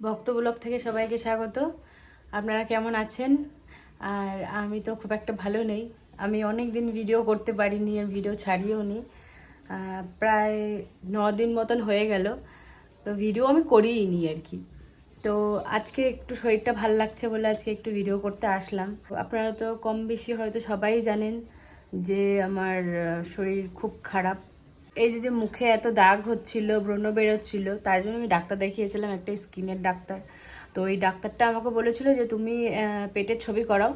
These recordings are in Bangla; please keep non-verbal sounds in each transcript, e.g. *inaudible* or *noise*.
ভক্ত ব্লগ থেকে সবাইকে স্বাগত। আপনারা কেমন আছেন? আর আমি তো খুব একটা ভালো নেই। আমি অনেক দিন ভিডিও করতে পারিনি আর ভিডিও ছাড়িও নি। প্রায় ন দিন মতন হয়ে গেল। তো ভিডিও আমি করিই নি আর কি। তো আজকে একটু শরীরটা ভালো লাগছে বলে আজকে একটু ভিডিও করতে আসলাম। আপনারা তো কম বেশি হয়তো সবাই জানেন যে আমার শরীর খুব খারাপ। এই যে যে মুখে এত দাগ হচ্ছিল, ব্রণ বেরোচ্ছিল, তার জন্য আমি ডাক্তার দেখিয়েছিলাম, একটা স্কিনের ডাক্তার। তো এই ডাক্তারটা আমাকে বলেছিল যে, তুমি পেটের ছবি করাও।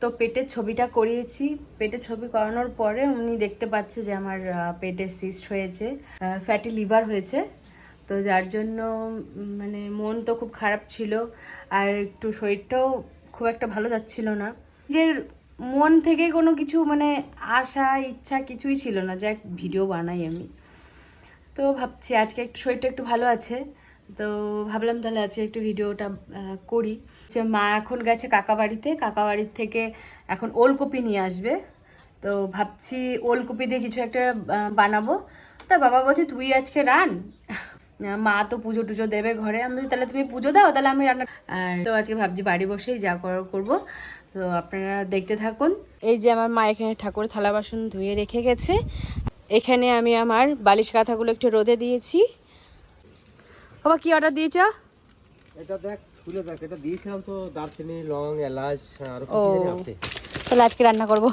তো পেটের ছবিটা করিয়েছি। পেটের ছবি করানোর পরে উনি দেখতে পাচ্ছে যে, আমার পেটে সিস্ট হয়েছে ফ্যাটি লিভার হয়েছে। তো যার জন্য মানে মন তো খুব খারাপ ছিল, আর একটু শরীরটাও খুব একটা ভালো যাচ্ছিল না। যে মন থেকে কোনো কিছু মানে আশা, ইচ্ছা কিছুই ছিল না যে এক ভিডিও বানাই আমি। তো ভাবছি আজকে একটু শরীরটা একটু ভালো আছে। তো ভাবলাম তাহলে আজকে একটু ভিডিওটা করি। যে মা এখন গেছে কাকা বাড়িতে, কাকা বাড়ির থেকে এখন ওলকপি নিয়ে আসবে। তো ভাবছি ওলকপি দিয়ে কিছু একটা বানাবো। তা বাবা বলছে, তুই আজকে রান? *laughs* মা তো পুজো টুজো দেবে ঘরে। আমি তাহলে তুমি পুজো দাও, তাহলে আমি রান্না আর তো আজকে ভাবছি বাড়ি বসেই যা করার করব। তো আপনারা দেখতে থাকুন। এই যে আমার মা এখানে ঠাকুর থালা বাসন ধুয়ে রেখে গেছে। এখানে আমি আমার বালিশ কাঁথাগুলো একটু রোদে দিয়েছি। বাবা কি অর্ডার দিয়েছ? এটা দেখ খুলে দেখ এটা দিয়েছিলাম তো দারচিনি লং এলাচ আর ও। তাহলে আজকে রান্না করব।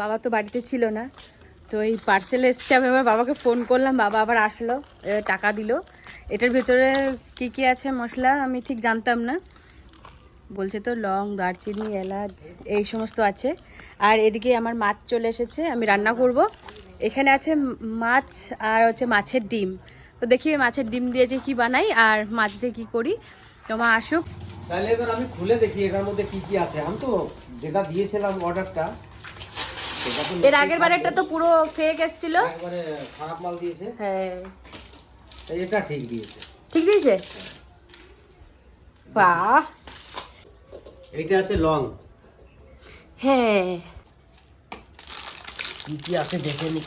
বাবা তো বাড়িতে ছিল না তো এই পার্সেল এসছে আমি আবার বাবাকে ফোন করলাম বাবা আবার আসলো টাকা দিল। এটার ভিতরে কি কি আছে মশলা আমি ঠিক জানতাম না। বলছে তো লং দারচিনি এলাচ এই সমস্ত আছে। আর এদিকে আমার মাছ চলে এসেছে আমি রান্না করব। এখানে আছে মাছ আর হচ্ছে মাছের ডিম। তো দেখি মাছের ডিম দিয়ে যে কি বানাই আর মাছ দিয়ে কি করি। তোমা আসুক। তাহলে এবার আমি খুলে দেখি এটার মধ্যে কি কি আছে। আমি তো যেটা দিয়েছিলাম অর্ডারটা এর আগের বারেরটা তো পুরো ফেক এসেছিল। একবারে খারাপ মাল দিয়েছে। হ্যাঁ। এটা ঠিক দিয়েছে। ঠিক দিয়েছে? বাহ! এইটা আছে লং। হ্যাঁ। কি কি আছে দেখে নি।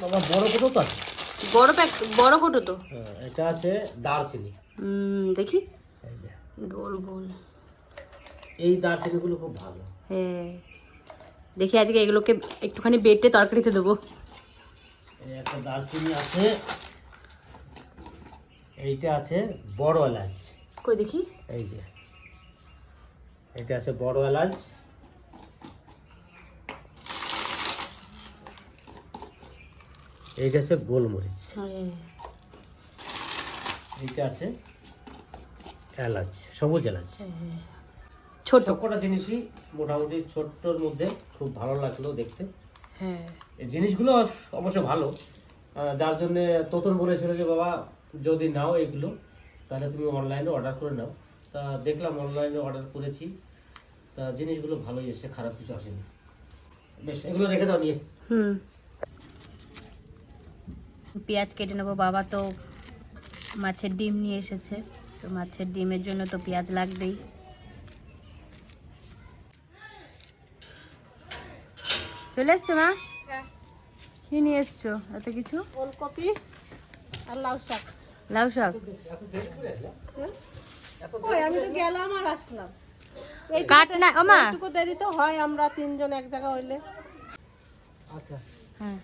বাবা বড় কত তো আছে? বড় প্যাক বড় কোটো তো। হ্যাঁ, এটা আছে দারচিনি। হুম দেখি। গোল গোল। এই দারচিনিগুলো খুব ভালো। হ্যাঁ। দেখি আজকে এগুলোকে একটুখানি বেটে তরকারিতে দেবো। একটা দারচিনি আছে। এইটা আছে বড় এলাচ। কই দেখি। এই যে। এটা আছে বড় এলাচ। এইটা আছে গোলমরিচ। হ্যাঁ। এইটা আছে এলাচ সবুজ এলাচ। হ্যাঁ। ছোট। সবকটা জিনিসই মোটামুটি ছোট্টর মধ্যে খুব ভালো লাগল দেখতে। হ্যাঁ। এই জিনিসগুলো অবশ্য ভালো। যার জন্য তোতন বলেছিল যে বাবা যদি নাও এগুলো তাহলে তুমি অনলাইনে অর্ডার করে নাও। তা দেখলাম অনলাইনে অর্ডার করেছি। তা জিনিসগুলো ভালোই এসছে খারাপ কিছু আসেনি। বেশ এগুলো রেখে দাও নিয়ে। হুম। পেঁয়াজ কেটে নেব বাবা তো মাছের ডিম নিয়ে এসেছে তো মাছের ডিমের জন্য তো পেঁয়াজ লাগবেই। চলে এসছো মা? কি নিয়ে এসছো? এত কিছু? ওলকপি আর লাউ শাক। লাউ শাক? আমি তো গেলাম আর আসলাম। কাট না ও মা এইটুকু দেরি তো হয় আমরা তিনজন এক জায়গা হইলে। আচ্ছা। হ্যাঁ।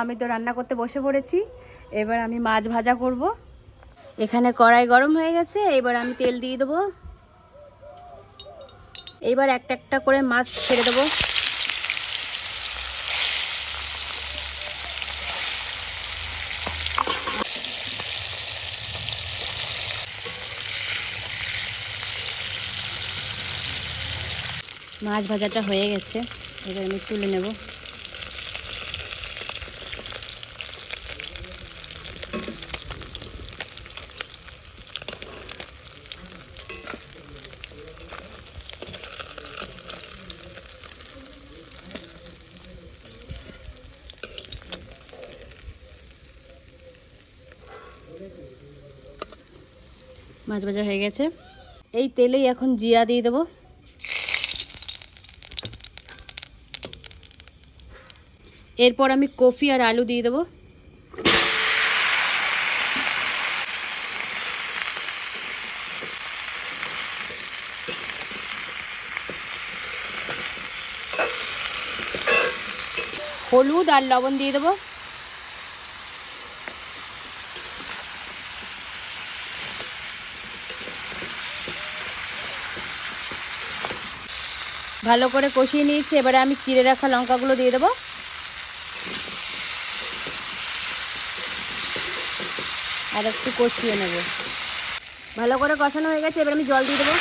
আমি তো রান্না করতে বসে পড়েছি এবার আমি মাছ ভাজা করব। এখানে কড়াই গরম হয়ে গেছে এবার আমি তেল দিয়ে দেবো। এবার একটা একটা করে মাছ ছেড়ে দেবো। মাছ ভাজাটা হয়ে গেছে। এবার আমি তুলে নেব। মাছ ভাজা হয়ে গেছে। এই তেলেই এখন জিরা দিয়ে দেবো। এরপর আমি কফি আর আলু দিয়ে দেবো। হলুদ আর লবণ দিয়ে দেবো। ভালো করে কষিয়ে নিয়েছি, এবারে আমি চিড়ে রাখা লঙ্কাগুলো দিয়ে দেবো। আর একটু কষিয়ে নেব। ভালো করে কষানো হয়ে গেছে, এবার আমি জল দিয়ে দেবো।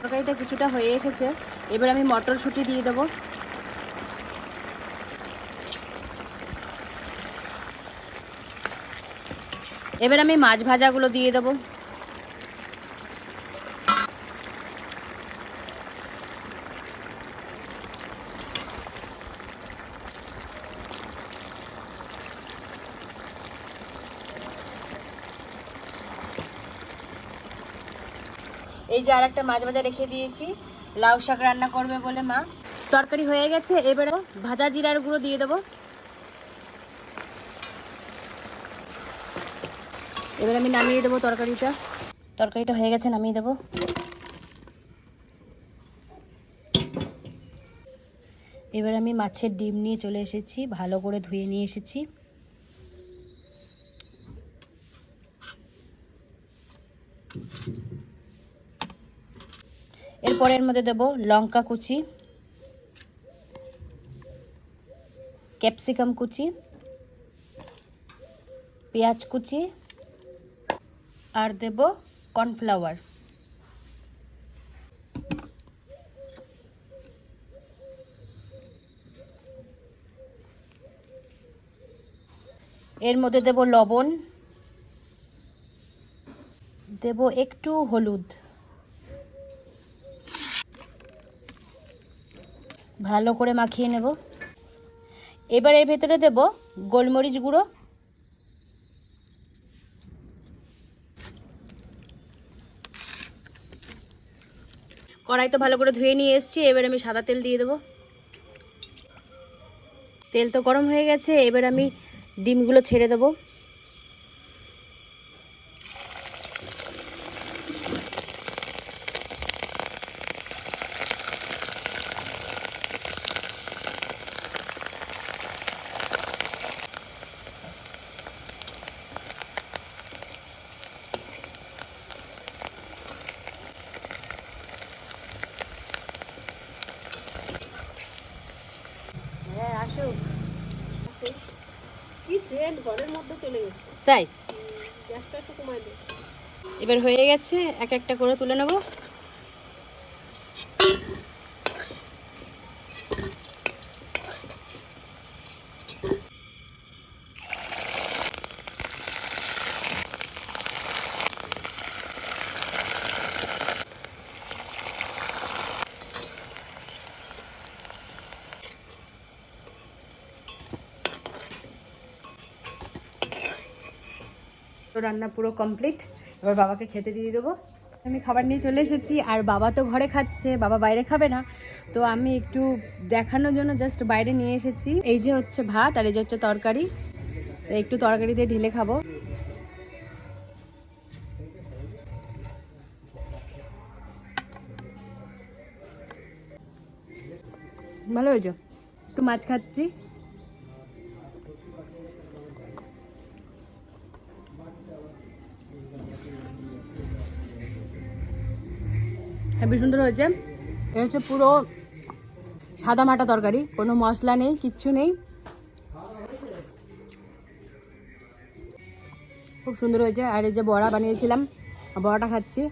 তরকারিটা কিছুটা হয়ে এসেছে, এবার আমি মটরশুঁটি দিয়ে দেবো। এবার আমি মাছ ভাজাগুলো দিয়ে দেবো। এই যে আর একটা মাছ ভাজা রেখে দিয়েছি। লাউ শাক রান্না করবে বলে মা। তরকারি হয়ে গেছে, এবারে ভাজা জিরার গুঁড়ো দিয়ে দেবো। এবার আমি নামিয়ে দেবো তরকারিটা। তরকারিটা হয়ে গেছে, নামিয়ে দেবো। এবার আমি মাছের ডিম নিয়ে চলে এসেছি, ভালো করে ধুয়ে নিয়ে এসেছি। এরপর এর মধ্যে দেবো লঙ্কা কুচি, ক্যাপসিকাম কুচি, পেঁয়াজ কুচি, আর দেব কর্নফ্লাওয়ার। এর মধ্যে দেব লবণ, দেব একটু হলুদ। ভালো করে মাখিয়ে নেব। এবার এর ভেতরে দেব গোলমরিচ গুঁড়ো। কড়াই তো ভালো করে ধুয়ে নিয়ে এসেছি, এবার আমি সাদা তেল দিয়ে দেবো। তেল তো গরম হয়ে গেছে, এবার আমি ডিমগুলো ছেড়ে দেবো হ্যাঁ আসুক কি সেন্ট ঘরের মধ্যে চলে গেছে। তাই? গ্যাসটা একটু কমাই দে। এবার হয়ে গেছে এক একটা করে তুলে নেব। রান্না পুরো কমপ্লিট এবার বাবাকে খেতে দিয়ে দেবো। আমি খাবার নিয়ে চলে এসেছি, আর বাবা তো ঘরে খাচ্ছে, বাবা বাইরে খাবে না। তো আমি একটু দেখানোর জন্য জাস্ট বাইরে নিয়ে এসেছি। এই যে হচ্ছে ভাত, আর এই যে হচ্ছে তরকারি। তো একটু তরকারি দিয়ে ঢেলে খাব। ভালো হয়েছে? একটু মাছ খাচ্ছি। হেবি সুন্দর হয়েছে। এটা হচ্ছে পুরো সাদা মাটা তরকারি, কোনো মশলা নেই, কিচ্ছু নেই। খুব সুন্দর হয়েছে। আর এই যে বড়া বানিয়েছিলাম, বড়াটা খাচ্ছি।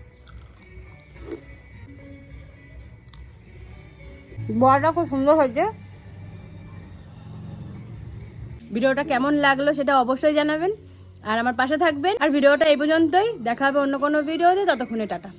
বড়াটা খুব সুন্দর হয়েছে। ভিডিওটা কেমন লাগল সেটা অবশ্যই জানাবেন। আর আমার পাশে থাকবেন। আর ভিডিওটা এই পর্যন্তই। দেখা হবে অন্য কোনো ভিডিওতে। ততক্ষণে টাটা।